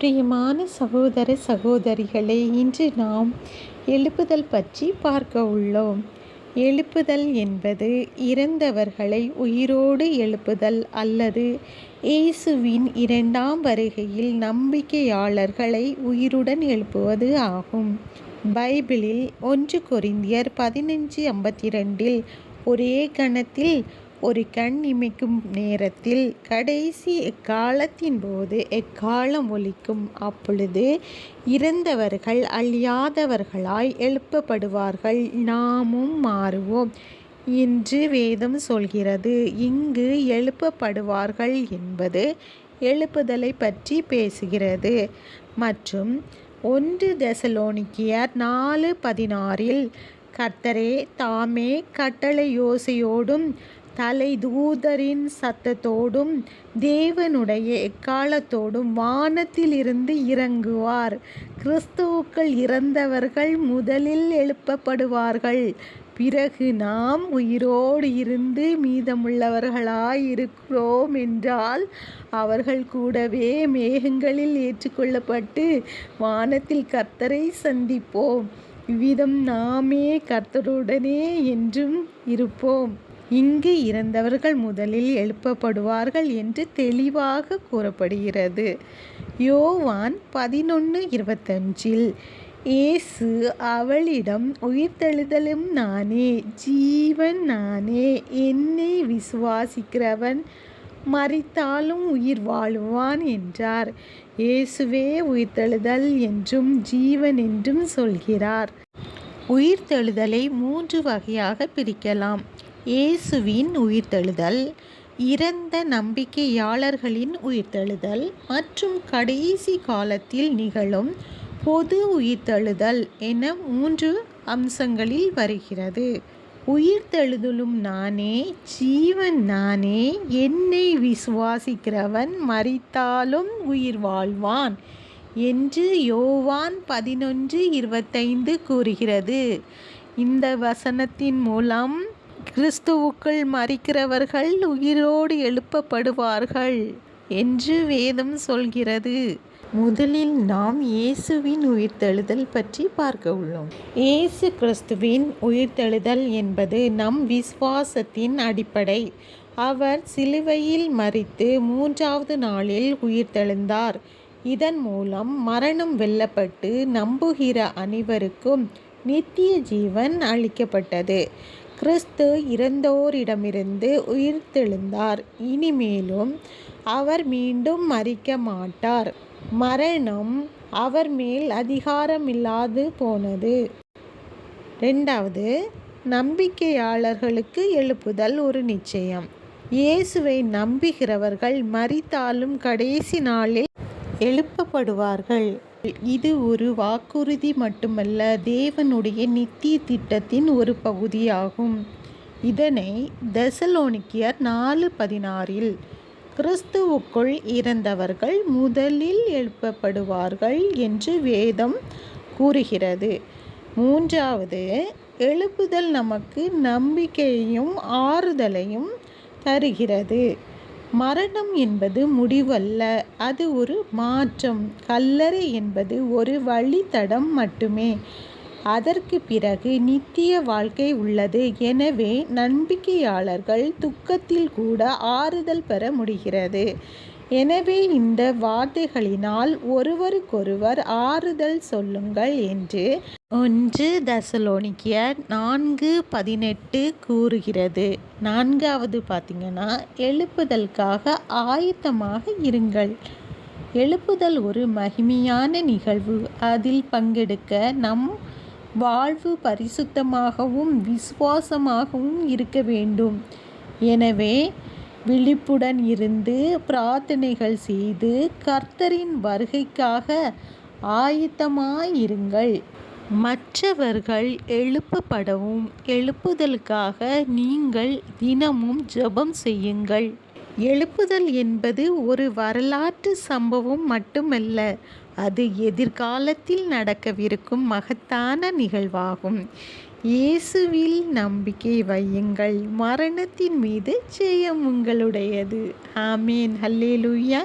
பிரியமான சகோதர சகோதரிகளே இன்று நாம் எழுப்புதல் பற்றி பார்க்க உள்ளோம். எழுப்புதல் என்பது இறந்தவர்களை உயிரோடு எழுப்புதல் அல்லது இயேசுவின் இரண்டாம் வருகையில் நம்பிக்கையாளர்களை உயிருடன் எழுப்புவது ஆகும். பைபிளில் ஒன்று கொரிந்தியர் பதினஞ்சு ஐம்பத்தி ரெண்டில் ஒரே கணத்தில் ஒரு கண் இமைக்கும் நேரத்தில் கடைசி எக்காலத்தின் போது எக்காலம் ஒலிக்கும் அப்பொழுது இறந்தவர்கள் அழியாதவர்களாய் எழுப்பப்படுவார்கள். நாமும் மாறுவோம். என்று வேதம் சொல்கிறது இங்கு எழுப்பப்படுவார்கள் என்பது எழுப்புதலை பற்றி பேசுகிறது. மற்றும் ஒன்று தெசலோனிக்கியர் நாலு பதினாறில் கர்த்தரே தாமே கட்டளை யோசையோடும் தலை தூதரின் சத்தத்தோடும் தேவனுடைய எக்காலத்தோடும் வானத்திலிருந்து இறங்குவார். கிறிஸ்துவுக்கள் இறந்தவர்கள் முதலில் எழுப்பப்படுவார்கள். பிறகு நாம் உயிரோடு இருந்து மீதமுள்ளவர்களாயிருக்கிறோம் என்றால் அவர்கள் கூடவே மேகங்களில் ஏற்றுக்கொள்ளப்பட்டு வானத்தில் கர்த்தரை சந்திப்போம். இவ்விதம் நாமே கர்த்தருடனே என்றும் இருப்போம். இங்கு இறந்தவர்கள் முதலில் எழுப்பப்படுவார்கள் என்று தெளிவாக கூறப்படுகிறது. யோவான் பதினொன்று இருபத்தஞ்சில் இயேசு அவளிடம் உயிர்த்தெழுதலும் நானே ஜீவன் நானே என்னை விசுவாசிக்கிறவன் மறித்தாலும் உயிர் வாழுவான் என்றார். இயேசுவே உயிர்த்தெழுதல் என்றும் ஜீவன் என்றும் சொல்கிறார். உயிர்த்தெழுதலை மூன்று வகையாக பிரிக்கலாம். இயேசுவின் உயிர்த்தெழுதல் இறந்த நம்பிக்கையாளர்களின் உயிர்த்தெழுதல் மற்றும் கடைசி காலத்தில் நிகழும் பொது உயிர்த்தெழுதல் என மூன்று அம்சங்களில் வருகிறது. உயிர்த்தெழுதலும் நானே ஜீவன் நானே என்னை விசுவாசிக்கிறவன் மறித்தாலும் உயிர் வாழ்வான் என்று யோவான் பதினொன்று இருபத்தைந்து கூறுகிறது. இந்த வசனத்தின் மூலம் கிறிஸ்துவுக்குள் மறிக்கிறவர்கள் உயிரோடு எழுப்பப்படுவார்கள் என்று வேதம் சொல்கிறது. முதலில் நாம் இயேசுவின் உயிர்த்தெழுதல் பற்றி பார்க்க உள்ளோம். இயேசு கிறிஸ்துவின் உயிர்த்தெழுதல் என்பது நம் விசுவாசத்தின் அடிப்படை. அவர் சிலுவையில் மறித்து மூன்றாவது நாளில் உயிர்த்தெழுந்தார். இதன் மூலம் மரணம் வெல்லப்பட்டு நம்புகிற அனைவருக்கும் நித்திய ஜீவன் அளிக்கப்பட்டது. கிறிஸ்து இறந்தோரிடமிருந்து உயிர்த்தெழுந்தார். இனிமேலும் அவர் மீண்டும் மறிக்க மாட்டார். மரணம் அவர் மேல் அதிகாரமில்லாது போனது. ரெண்டாவது நம்பிக்கையாளர்களுக்கு எழுப்புதல் ஒரு நிச்சயம். இயேசுவை நம்புகிறவர்கள் மறித்தாலும் கடைசி நாளில் எழுப்பப்படுவார்கள். இது ஒரு வாக்குறுதி மட்டுமல்ல தேவனுடைய நித்திய திட்டத்தின் ஒரு பகுதியாகும். இதனை தெசலோனிக்கியர் நாலு பதினாறில் கிறிஸ்துவுக்குள் இறந்தவர்கள் முதலில் எழுப்பப்படுவார்கள் என்று வேதம் கூறுகிறது. மூன்றாவது எழுப்புதல் நமக்கு நம்பிக்கையையும் ஆறுதலையும் தருகிறது. மரணம் என்பது முடிவல்ல. அது ஒரு மாற்றம். கல்லறை என்பது ஒரு வழித்தடம் மட்டுமே. அதற்கு பிறகு நித்திய வாழ்க்கை உள்ளது. எனவே நம்பிக்கையாளர்கள் துக்கத்தில் கூட ஆறுதல் பெற முடிகிறது. எனவே இந்த வார்த்தைகளினால் ஒருவருக்கொருவர் ஆறுதல் சொல்லுங்கள் என்று ஒன்று தசலோனிக்கிய நான்கு பதினெட்டு கூறுகிறது. நான்காவது பார்த்திங்கன்னா எழுப்புதலுக்காக ஆயத்தமாக இருங்கள். எழுப்புதல் ஒரு மகிமையான நிகழ்வு. அதில் பங்கெடுக்க நம் வாழ்வு பரிசுத்தமாகவும் விசுவாசமாகவும் இருக்க வேண்டும். எனவே விழிப்புடன் இருந்து பிரார்த்தனைகள் செய்து கர்த்தரின் வருகைக்காக ஆயத்தமாயிருங்கள். மற்றவர்கள் எழுப்பப்படவும் எழுப்புதலுக்காக நீங்கள் தினமும் ஜெபம் செய்யுங்கள். எழுப்புதல் என்பது ஒரு வரலாற்று சம்பவம் மட்டுமல்ல அது எதிர்காலத்தில் நடக்கவிருக்கும் மகத்தான நிகழ்வாகும். இயேசுவில் நம்பிக்கை வையுங்கள் மரணத்தின் மீது ஜெயம் உங்களுடையது. ஆமேன். ஹல்லேலூயா.